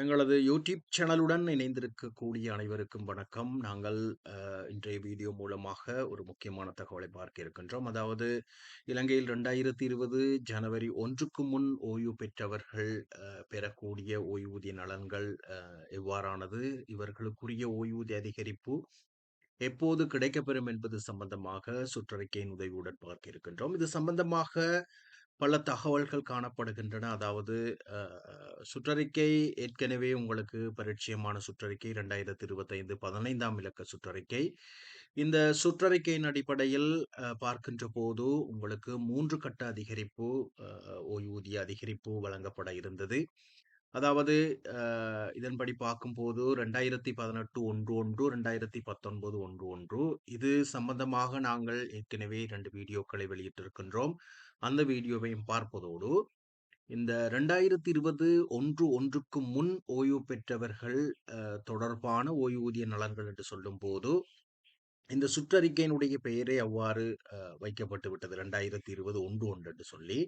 எங்களது யூடியூப் சேனலுடன் இணைந்திருக்கக்கூடிய அனைவருக்கும் வணக்கம். நாங்கள் இன்றைய வீடியோ மூலமாக ஒரு முக்கியமான தகவலை பார்க்க இருக்கின்றோம். அதாவது இலங்கையில் 2020 ஜனவரி ஒன்றுக்கு முன் ஓய்வு பெற்றவர்கள் பெறக்கூடிய ஓய்வூதிய நலன்கள் எவ்வாறானது? இவர்களுக்குரிய ஓய்வூதிய அதிகரிப்பு எப்போது கிடைக்கப்பெறும் என்பது சம்பந்தமாக சுற்றறிக்கையின் உதவியுடன் பார்க்க இருக்கின்றோம். இது சம்பந்தமாக பல தகவல்கள் காணப்படுகின்றன. அதாவது சுற்றறிக்கை ஏற்கனவே உங்களுக்கு பரிட்சயமான சுற்றறிக்கை 2025 15ஆம் இலக்க சுற்றறிக்கை. இந்த சுற்றறிக்கையின் அடிப்படையில் பார்க்கின்ற போது உங்களுக்கு மூன்று கட்ட அதிகரிப்பு ஓய்வூதிய அதிகரிப்பு வழங்கப்பட இருந்தது. அதாவது இதன்படி பார்க்கும்போது ரெண்டாயிரத்தி பதினெட்டு ஒன்று ஒன்று ரெண்டாயிரத்தி பத்தொன்பது ஒன்று ஒன்று இது சம்பந்தமாக நாங்கள் ஏற்கனவே இரண்டு வீடியோக்களை வெளியிட்டிருக்கின்றோம். அந்த வீடியோவையும் பார்ப்பதோடு இந்த ரெண்டாயிரத்தி இருபது ஒன்று ஒன்றுக்கு முன் ஓய்வு பெற்றவர்கள் தொடர்பான ஓய்வூதிய நலன்கள் என்று சொல்லும்போது இந்த சுற்றறிக்கையினுடைய பெயரே அவ்வாறு வைக்கப்பட்டு விட்டது. 2020 1/1 என்று சொல்லி.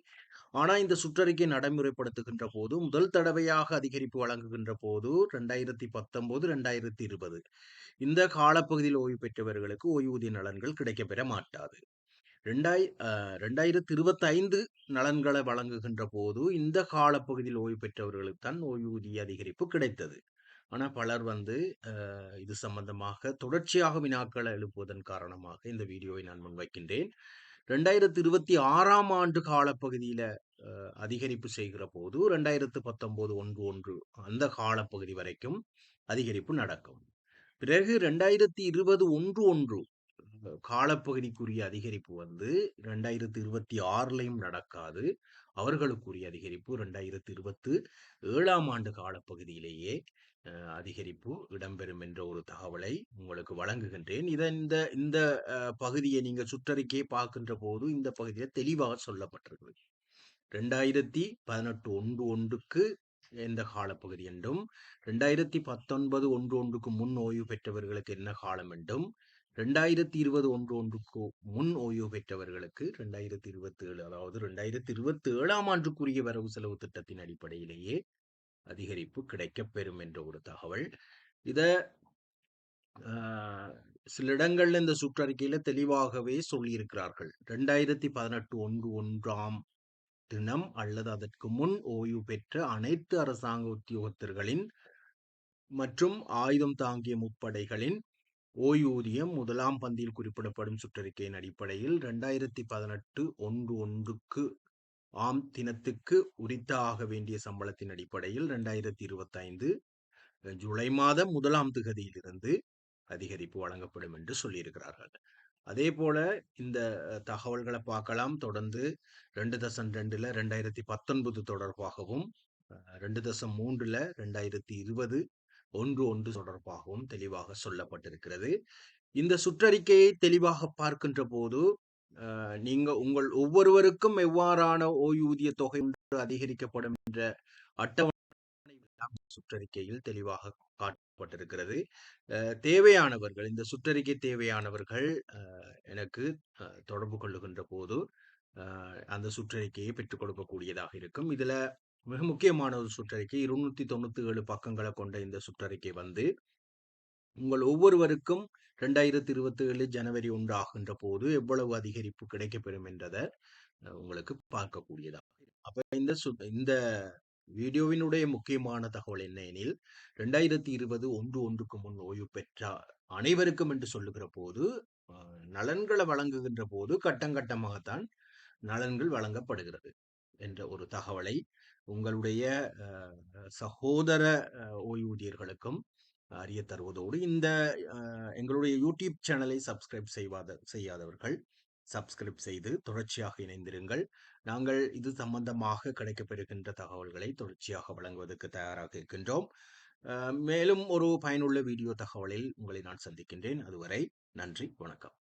ஆனால் இந்த சுற்றறிக்கை நடைமுறைப்படுத்துகின்ற போது, முதல் தடவையாக அதிகரிப்பு வழங்குகின்ற போது 2019 2020 இந்த காலப்பகுதியில் ஓய்வு பெற்றவர்களுக்கு ஓய்வூதிய நலன்கள் கிடைக்கப்பெற மாட்டாது. ரெண்டாய் அ 2025 நலன்களை வழங்குகின்ற போது, இந்த காலப்பகுதியில் ஓய்வு பெற்றவர்களுக்கு தான் ஓய்வூதிய அதிகரிப்பு கிடைத்தது. ஆனால் பலர் வந்து இது சம்பந்தமாக தொடர்ச்சியாக வினாக்களை எழுப்புவதன் காரணமாக இந்த வீடியோவை நான் முன்வைக்கின்றேன். 2026ஆம் ஆண்டு காலப்பகுதியில அதிகரிப்பு செய்கிற போது 2019 1/1 அந்த காலப்பகுதி வரைக்கும் அதிகரிப்பு நடக்கும். பிறகு 2020 1/1 காலப்பகுதிக்குரிய அதிகரிப்பு வந்து 2026லயும் நடக்காது. அவர்களுக்குரிய அதிகரிப்பு 2027ஆம் ஆண்டு காலப்பகுதியிலேயே அதிகரிப்பு இடம்பெறும் என்ற ஒரு தகவலை உங்களுக்கு வழங்குகின்றேன். இதை இந்த இந்த பகுதியை நீங்கள் சுற்றறிக்கையை பார்க்கின்ற போது, இந்த பகுதியில் தெளிவாக சொல்லப்பட்டிருக்கிறது. 2018 1/1க்கு எந்த காலப்பகுதி என்றும், 2019 1/1க்கு முன் ஓய்வு பெற்றவர்களுக்கு என்ன காலம் என்றும், 2020 1/1க்கு முன் ஓய்வு பெற்றவர்களுக்கு 2027 அதாவது 2027ஆம் ஆண்டுக்குரிய வரவு செலவு திட்டத்தின் அடிப்படையிலேயே அதிகரிப்பு கிடைக்கப்பெறும் என்ற ஒரு தகவல். இத சில இடங்கள்ல இந்த சுற்றறிக்கையில தெளிவாகவே சொல்லியிருக்கிறார்கள். 2018 1/1ஆம் தினம் அல்லது அதற்கு முன் ஓய்வு பெற்ற அனைத்து அரசாங்க உத்தியோகத்தர்களின் மற்றும் ஆயுதம் தாங்கிய முப்படைகளின் ஓய்வூதியம் முதலாம் பந்தியில் குறிப்பிடப்படும் சுற்றறிக்கையின் அடிப்படையில் 2018 1/1க்கு ஆம் தினத்துக்கு உரித்தாக வேண்டிய சம்பளத்தின் அடிப்படையில் 2025 ஜூலை மாதம் முதலாம் திகதியிலிருந்து அதிகரிப்பு வழங்கப்படும் என்று சொல்லியிருக்கிறார்கள். அதே போல இந்த தகவல்களை பார்க்கலாம். தொடர்ந்து 2.2ல 2019 தொடர்பாகவும், ரெண்டு தசம் மூன்றுல ரெண்டாயிரத்தி இருபது ஒன்று ஒன்று தொடர்பாகவும் தெளிவாக சொல்லப்பட்டிருக்கிறது. இந்த சுற்றறிக்கையை தெளிவாக பார்க்கின்ற போது, நீங்கள் நீங்க உங்கள் ஒவ்வொருவருக்கும் எவ்வாறான ஓய்வூதிய தொகை அதிகரிக்கப்படும் என்ற அட்டவணை சுற்றறிக்கையில் தெளிவாக காட்டப்பட்டிருக்கிறது. தேவையானவர்கள் இந்த சுற்றறிக்கை தேவையானவர்கள் எனக்கு தொடர்பு கொள்ளுகின்ற போது, அந்த சுற்றறிக்கையை பெற்றுக் கொடுக்கக்கூடியதாக இருக்கும். இதுல மிக முக்கியமான ஒரு சுற்றறிக்கை 297 பக்கங்களை கொண்ட இந்த சுற்றறிக்கை வந்து, உங்கள் ஒவ்வொருவருக்கும் 2027 ஜனவரி ஒன்று ஆகின்ற போது எவ்வளவு அதிகரிப்பு கிடைக்கப்பெறும் என்றதை உங்களுக்கு பார்க்கக்கூடியதாக அப்ப இந்த சு இந்த வீடியோவினுடைய முக்கியமான தகவல் என்ன எனில், 2020 1/1க்கு முன் ஓய்வு பெற்ற அனைவருக்கும் என்று சொல்லுகிற போது, நலன்களை வழங்குகின்ற போது கட்டம் கட்டமாகத்தான் நலன்கள் வழங்கப்படுகிறது என்ற ஒரு தகவலை உங்களுடைய சகோதர ஓய்வூதியர்களுக்கும் அறிய தருவதோடு, இந்த எங்களுடைய யூடியூப் சேனலை சப்ஸ்கிரைப் செய்வாத செய்யாதவர்கள் சப்ஸ்கிரைப் செய்து தொடர்ச்சியாக இணைந்திருங்கள். நாங்கள் இது சம்பந்தமாக கிடைக்கப்பெறுகின்ற தகவல்களை தொடர்ச்சியாக வழங்குவதற்கு தயாராக இருக்கின்றோம். மேலும் ஒரு பயனுள்ள வீடியோ தகவலில் உங்களை நான் சந்திக்கின்றேன். அதுவரை நன்றி, வணக்கம்.